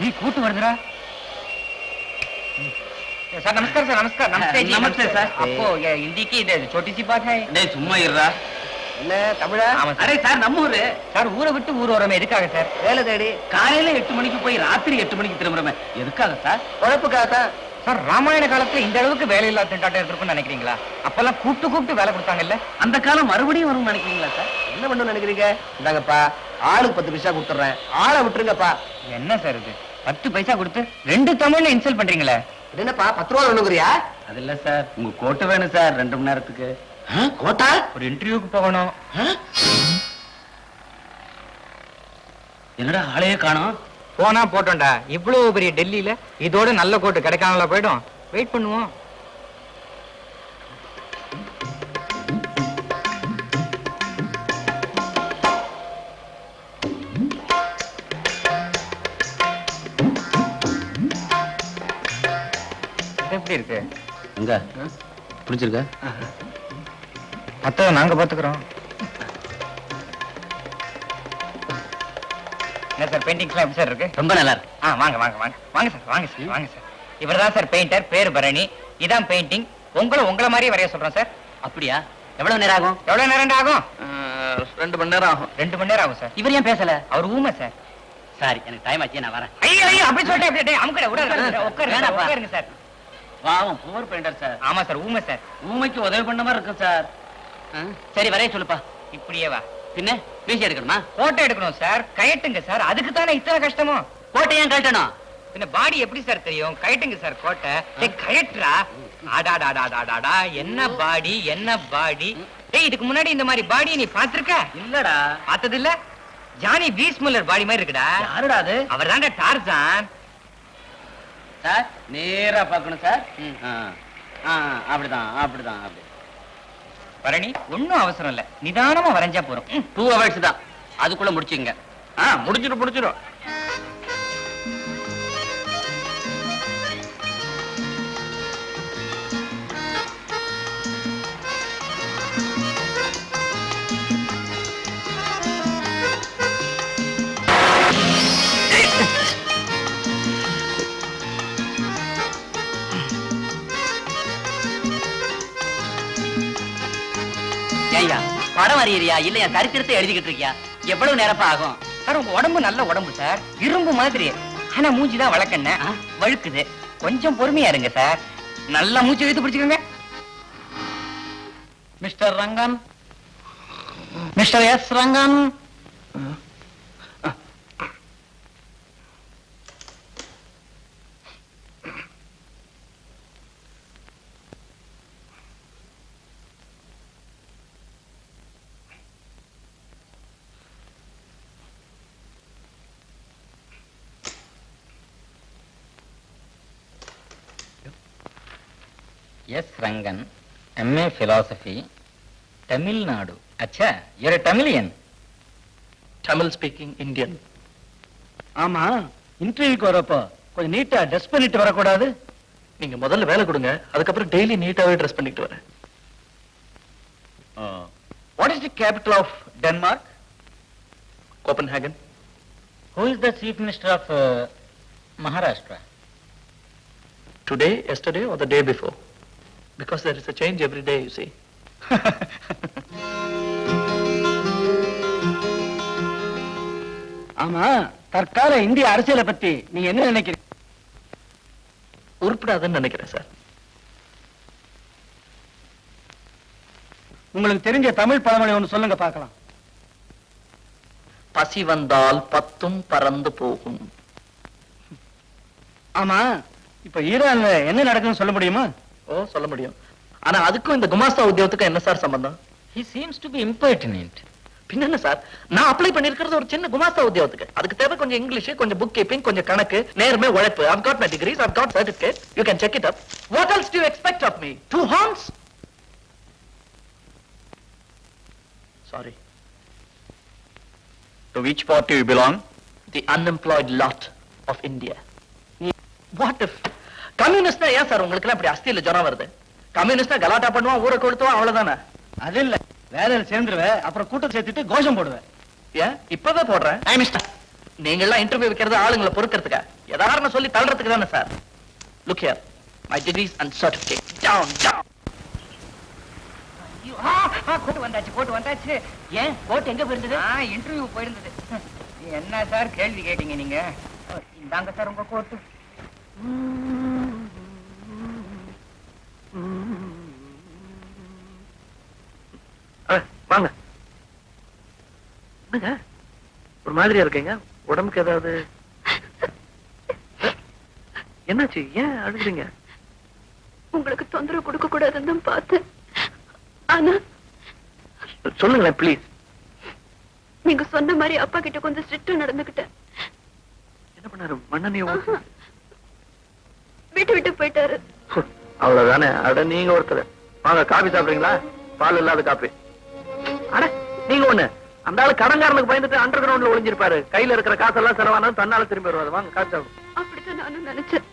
நீ கூட்டு வருதுடா सर नमस्कार सर नमस्कार नमस्ते जी नमस्ते, सर। आपको ये हिंदी की ये छोटी सी बात है டேய் சும்மா இருடா என்ன தமிழா ஆமா அரே சார் சார் நம்ம ஊரு சார் ஊரை விட்டு ஊர் வரமே எதுக்காக சார் வேலை தேடி காலையில எட்டு மணிக்கு போய் ராத்திரி எட்டு மணிக்கு திரும்புறமே எதுக்காக சார் குழப்புக்காகத்தான் சார் ராமாயண காலத்துல இந்த அளவுக்கு வேலை இல்லாத திண்டாட்டம் இருந்திருக்கும்னு நினைக்கிறீங்களா அப்பெல்லாம் கூப்பிட்டு கூப்பிட்டு வேலை கொடுத்தாங்கல்ல அந்த காலம் மறுபடியும் வரும் நினைக்கிறீங்களா சார் என்ன பண்ணணும்னு நினைக்கிறீங்க இந்தாங்கப்பா ஆளுக்கு பத்து பைசா கொடுத்துட்றேன் ஆளை விட்டுருங்கப்பா என்ன சார் இது பத்து பைசா கொடுத்து ரெண்டு தமிழ்ல இன்சல்ட் பண்றீங்களே. என்னப்பா பத்து ரூபா ஒண்ணுங்கிறியா அது இல்ல சார். உங்க கோட்டு வேணும் சார் ரெண்டு மணி நேரத்துக்கு. கோட்டா? ஒரு இன்டர்வியூக்கு போகணும். என்னடா ஆளையே காணோம்? போனா போட்டோம்டா. இவ்வளவு பெரிய டெல்லியில இதோட நல்ல கோட்டு கிடைக்காமல போயிடும். வெயிட் பண்ணுவோம். எப்படி இருக்கு? எங்க? பிடிச்சிருக்க மத்தத நாங்க பாத்துக்கிறோம். என்ன சார் பெயிண்டிங்ஸ்லாம் எப்படி சார் இருக்கு? ரொம்ப நல்லா இருக்கு. ஆ வாங்க வாங்க வாங்க. வாங்க சார் வாங்க சார் வாங்க சார். இவர்தான் சார் பெயிண்டர் பேர் பரணி. இதான் பெயிண்டிங் உங்களை உங்களை மாதிரியே வரைய சொல்றோம் சார். அப்படியா? எவ்வளவு நேரம் ஆகும்? எவ்வளவு நேரம் ஆகும்? ரெண்டு மணி நேரம் ஆகும். ரெண்டு மணி நேரம் ஆகும் சார். இவர் ஏன் பேசல? அவர் ஊமை சார். சாரி எனக்கு டைம் ஆச்சு நான் வரேன். ஐயோ ஐயோ அப்படி சொல்லிட்டு அமுக்கட விடாத உட்காருங்க சார், வாவும் புவர் பெயிண்டர் சார் ஆமா சார் ஊமை சார் ஊமைக்கு உதவி பண்ண மாதிரி இருக்கும் சார் சரி வரைய சொல்லுப்பா. இப்படியே வா. பின்ன வீசி எடுக்கணுமா? போட்டோ எடுக்கணும் சார் கயட்டுங்க சார் அதுக்கு தானே இத்தனை கஷ்டமோ கோட்டை ஏன் கழட்டணும்? பின்ன பாடி எப்படி சார் தெரியும்? கயட்டுங்க சார் கோட்டை. கயட்டுறா. ஆடாடாடாடாடாடா என்ன பாடி என்ன பாடி டேய் இதுக்கு முன்னாடி இந்த மாதிரி பாடி நீ பாத்திருக்க இல்லடா. பார்த்தது இல்ல ஜானி வீஸ்முல்லர் பாடி மாதிரி இருக்குடா. யாருடா அது? அவர் தான்டா டார்சான். சார் நேரா பார்க்கணும் சார். அப்படிதான் அப்படிதான் அப்படி. பரணி ஒண்ணும் அவசரம் இல்ல. நிதானமா வரைஞ்சா போறோம். டூ ஹவர்ஸ் தான். அதுக்குள்ள முடிச்சுங்க ஆ முடிச்சிடும் முடிச்சிடும் ஏய்யா படம் வரையறியா இல்ல என் சரித்திரத்தை எழுதிக்கிட்டு இருக்கியா? எவ்வளவு நேரப்பா ஆகும்? சார் உங்க உடம்பு நல்ல உடம்பு சார். இரும்பு மாதிரி. ஆனா மூஞ்சிதான் வழக்கண்ண? வழுக்குது. கொஞ்சம் பொறுமையா இருங்க சார். நல்லா மூச்சு இழுத்து பிடிச்சுக்கோங்க. Mister Rangan. Mister S Rangan. S Rangan MA philosophy Tamil Nadu. அச்சா you're a Tamilian. Tamil speaking Indian ஆமா இன்டர்வியூக்கு வரப்போ கொஞ்சம் நீட்டா ட்ரெஸ் பண்ணிட்டு வரக்கூடாது? நீங்க முதல்ல வேலை கொடுங்க அதுக்கப்புறம் டெய்லி நீட்டாவே ட்ரெஸ் பண்ணிட்டு வரேன். What is the capital of Denmark Copenhagen who is the chief minister of Maharashtra today yesterday are the day before because there is a change every day you see. ஆமா தற்கால இந்திய அரசியலை பத்தி நீங்க என்ன நினைக்கிறீங்க உருப்படாதுன்னு நினைக்கிறேன் சார். உங்களுக்கு தெரிஞ்ச தமிழ் பழமொழி ஒண்ணு சொல்லுங்க பார்க்கலாம். பசி வந்தால் பத்தும் பறந்து போகும். ஆமா இப்ப ஈரான்ல என்ன நடக்குதுன்னு சொல்ல முடியுமா? ஓ சொல்ல முடியும் ஆனா அதுக்கும் இந்த குமாஸ்தா உத்தியோகத்துக்கும் என்ன சார் சம்பந்தம் he seems to be impertinent பின்ன சார் நான் அப்ளை பண்ணிருக்கிறது ஒரு சின்ன குமாஸ்தா உத்தியோகத்துக்கு அதுக்கு தேவை கொஞ்சம் இங்கிலீஷ் கொஞ்சம் புக் கீப்பிங் கொஞ்சம் கணக்கு நேர்மை உழைப்பு I've got my degrees I've got certificate you can check it up what else do you expect of me two horns sorry to which party you belong the unemployed lot of India what if கம்யூனிஸ்ட்னா ஏன் sir உங்களுக்கு எல்லாம் இப்படி அஸ்தியில ஜுரம் வருது? கம்யூனிஸ்டா கலாட்டா பண்ணுவான் ஊரை கொளுத்துவான் அவ்வளவுதானே? அது இல்ல. வேலையில சேர்ந்துருவேன் அப்புறம் கூட்டம் சேர்த்துட்டு கோஷம் போடுவேன். ஏன்? இப்பவே போடுறேன்? நீங்க எல்லாம் இன்டர்வியூ வைக்கிறது ஆளுங்களை பொறுக்கிறதுக்கா? எதாரணம் சொல்லி தள்ளுறதுக்கு தானே sir? Look here my degrees and certificate down down coat வந்தாச்சு கோட்டு வந்தாச்சு. ஏன்? கோட்டு எங்க போயிருந்தது? ஆ இன்டர்வியூ போயிருந்தது. என்ன சார் கேள்வி கேட்டீங்க நீங்க? இந்தாங்க சார் உங்க கோட்டு. என்னங்க? ஒரு மாதிரியா இருக்கீங்க? உடம்புக்கு ஏதாவது? என்னாச்சு? ஏன் அழுகுறீங்க? உங்களுக்கு தொந்தரவு கொடுக்க கூடாதுன்னு தான் பார்த்தேன். ஆனா சொல்லுங்களேன் ப்ளீஸ் நீங்க சொன்ன மாதிரி அப்பா கிட்ட கொஞ்சம் ஸ்ட்ரிக்டா நடந்துக்கிட்டேன். என்ன பண்ணாரு? ஊத்தி. வீட்டு விட்டு போயிட்டாரு. அவ்வளவுதானே? அட நீங்க ஒருத்தர். வாங்க காபி சாப்பிடுறீங்களா? பால் இல்லாத காபி. அட நீங்க ஒண்ணு. அந்த ஆளு கடன்காரனுக்கு பயந்துட்டு அண்டர் கிரவுண்ட்ல ஒளிஞ்சிருப்பாரு. கையில இருக்கிற காசெல்லாம் செலவானா தன்னால திரும்பி வருவாரு. வாங்க சாப்பிடு அப்படித்தான் நானும் நினைச்சேன்.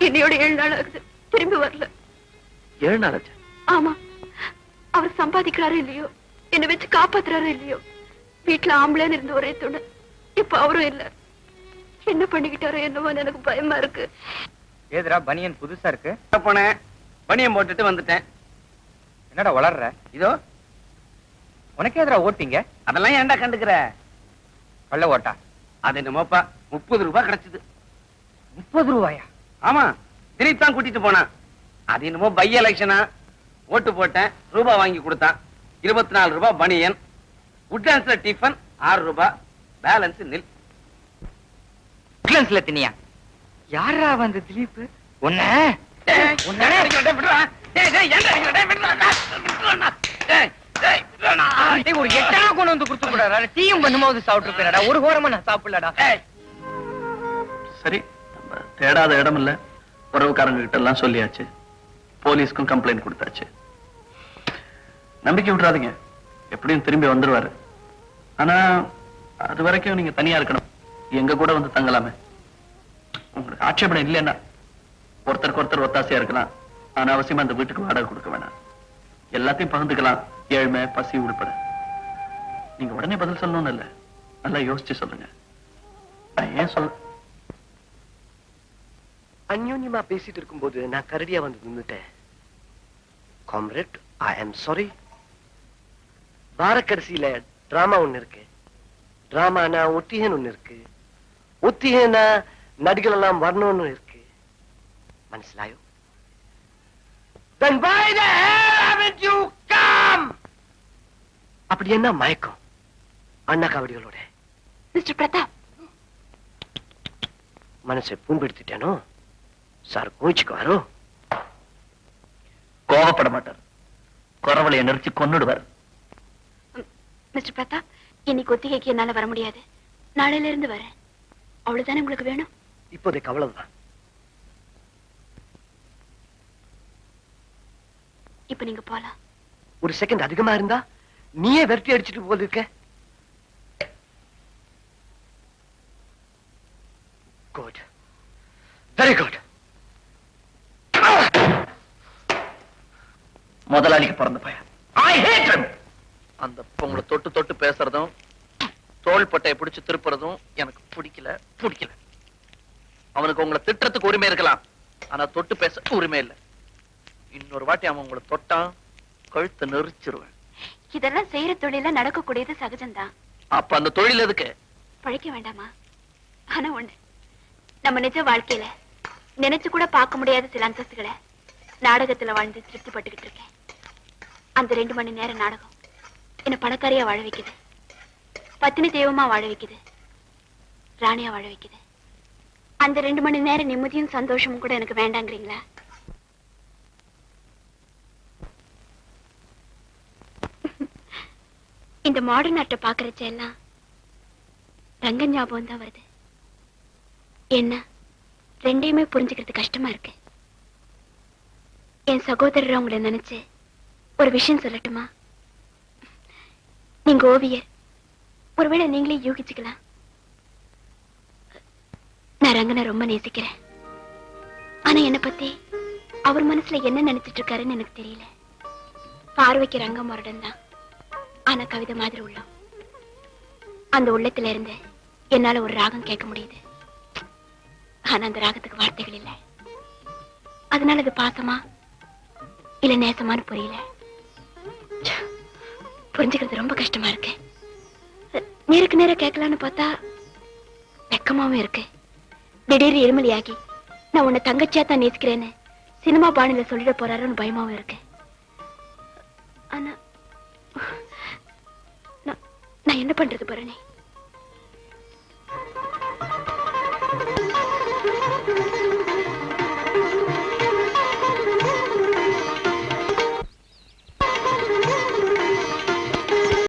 என்னையோட ஏழு நாள் ஆகுது. திரும்பி வரல. ஏழு நாள் ஆச்சு? ஆமா. அவர் சம்பாதிக்கிறாரோ இல்லையோ? என்னை வச்சு காப்பாத்துறாரோ இல்லையோ? வீட்டுல ஆம்பளைன்னு இருந்த ஒரே துணை. இப்ப அவரும் இல்ல. என்ன பண்ணிக்கிட்டாரோ என்னமோன்னு எனக்கு பயமா இருக்கு. ஏதுடா பனியன் புதுசா இருக்கு? போனேன். பனியம் போட்டுட்டு வந்துட்டேன். என்னடா வளர்ற? இதோ. உனக்கு எதிரா ஓட்டிங்க? அதெல்லாம் ஏன்டா கண்டுக்கிற? கள்ள ஓட்டா. அது என்னமோப்பா முப்பது ரூபாய் கிடைச்சது. முப்பது ரூபாயா? ஆமா திலீப் தான் கூட்டிட்டு போனான். அது என்னமோ பை எலெக்ஷனா? ஓட்டு போட்டேன் ரூபாய் வாங்கி கொடுத்தான். இருபத்தி நாலு ரூபாய் பனியன் உட்லாண்ட்ஸ்ல டிஃபன் ஆறு ரூபாய் பேலன்ஸ் நில் உட்லண்ட்ஸ்ல தினியா? யாரா வந்து திலீப்? உன்ன? உன்ன? ஒரு எட்டனா கொண்டு வந்து கொடுத்து கூடாடா டீயும் பண்ணும்போது சாப்பிட்டு போயிடா ஒரு கோரமா நான் சாப்பிடலடா. சரி தேடாத இடம் இல்ல. உறவுக்காரங்க கிட்ட எல்லாம் சொல்லியாச்சு. போலீஸ்க்கும் கம்ப்ளைண்ட் கொடுத்தாச்சு. நம்பிக்கை விட்டுறாதீங்க. எப்படியும் திரும்பி வந்துருவாரு. ஆனா அது வரைக்கும் நீங்க தனியா இருக்கணும். எங்க கூட வந்து தங்கலாமே. உங்களுக்கு ஆட்சேபணம் இல்லைன்னா ஒருத்தருக்கு ஒருத்தர் ஒத்தாசையா இருக்கலாம். ஆனா அவசியமா அந்த வீட்டுக்கு வாடகை கொடுக்க வேணாம். எல்லாத்தையும் பகிர்ந்துக்கலாம். ஏழ்மை பசி உள்பட நீங்க உடனே பதில் சொல்லணும்னு இல்ல. நல்லா யோசிச்சு சொல்லுங்க. ஏன் சொல்ல அந்யோன்யமா பேசிட்டு இருக்கும்போது நான் கரடியா வந்து நின்றுட்டேன் comrade I am sorry வாரக்கடைசியில drama ஒண்ணு இருக்கு. டிராமானா ஒத்திகன் ஒண்ணு இருக்கு. ஒத்திகனா நடிகள் எல்லாம் வரணும்னு இருக்கு. மனசிலாயோ? Then why the hell haven't you அப்படி என்ன மயக்கம்? அண்ணா காவடிகளோட. மிஸ்டர் பிரதாப். மனசை பூம்பெடுத்துட்டேனோ சார் கோச்சுக்குவாரோ கோபப்பட மாட்டார். குறவளைய நெரிச்சு கொன்னுடுவார். மிஸ்டர் பிரதாப் இன்னைக்கு ஒத்திகைக்கு என்னால வர முடியாது. நாளையில இருந்து வரேன். அவ்வளவுதானே உங்களுக்கு வேணும்? இப்போதைக்கு அவ்வளவுதான். இப்ப நீங்க போலாம். ஒரு செகண்ட் அதிகமா இருந்தா? நீயே வெட்டி அடிச்சிட்டு போல இருக்க குட் வெரி குட் முதலாளிக்கு பிறந்த பையன். ஐ ஹேட் அந்த உங்களை தொட்டு தொட்டு பேசுறதும் தோல் பட்டையை பிடிச்சு திருப்புறதும் எனக்கு பிடிக்கல பிடிக்கல. அவனுக்கு உங்களை திட்டுறதுக்கு உரிமை இருக்கலாம். ஆனா தொட்டு பேச உரிமை இல்லை. இன்னொரு வாட்டி அவன் உங்களை தொட்டான் கழுத்தை நெரிச்சிருவேன். இதெல்லாம் செய்யற தொழில நடக்கக்கூடியது சகஜம்தான். அப்ப அந்த தொழில் எதுக்கு? பழைக்க வேண்டாமா? ஆனா ஒண்ணு. நம்ம நிஜ வாழ்க்கையில நினைச்சு கூட பார்க்க முடியாத சில அந்தஸ்துகளை நாடகத்துல வாழ்ந்து திருப்திப்பட்டுக்கிட்டு இருக்கேன். அந்த ரெண்டு மணி நேரம் நாடகம் என்ன பணக்காரியா வாழ வைக்குது. பத்தினி தெய்வமா வாழ வைக்குது. ராணியா வாழ வைக்குது. அந்த ரெண்டு மணி நேரம் நிம்மதியும் சந்தோஷமும் கூட எனக்கு வேண்டாங்கிறீங்களா? இந்த மாடர்ன் ஆர்ட்டை பாக்குறச்ச எல்லாம் ரங்க ஞாபகம் தான் வருது. என்ன? ரெண்டையுமே புரிஞ்சுக்கிறது கஷ்டமா இருக்கு. என் சகோதரர் உங்களை நினைச்சு ஒரு விஷயம் சொல்லட்டுமா? நீங்க ஓவியர். ஒருவேளை நீங்களே யூகிச்சுக்கலாம். நான் ரங்கனை ரொம்ப நேசிக்கிறேன். ஆனா என்ன பத்தி அவர் மனசுல என்ன நினைச்சிட்டு இருக்காருன்னு எனக்கு தெரியல. பார்வைக்கு ரங்க முரடன் தான். ஆனா கவிதை மாதிரி உள்ளம் அந்த உள்ளத்துல இருந்து என்னால ஒரு ராகம் கேட்க முடியுது. ஆனா அந்த ராகத்துக்கு வார்த்தைகள் இல்லை. அதனால அது பாசமா இல்ல நேசமானு புரியல. புரிஞ்சுக்கிறது ரொம்ப கஷ்டமா இருக்கு. நேருக்கு நேர கேட்கலான்னு பார்த்தா வெக்கமாவும் இருக்கு. திடீர் இருமலியாகி நான் உன்னை தங்கச்சியா தான் நேசிக்கிறேன்னு சினிமா பாணியில சொல்லிட போறாருன்னு பயமாவும் இருக்கு. ஆனா நான் என்ன பண்றது பரணி?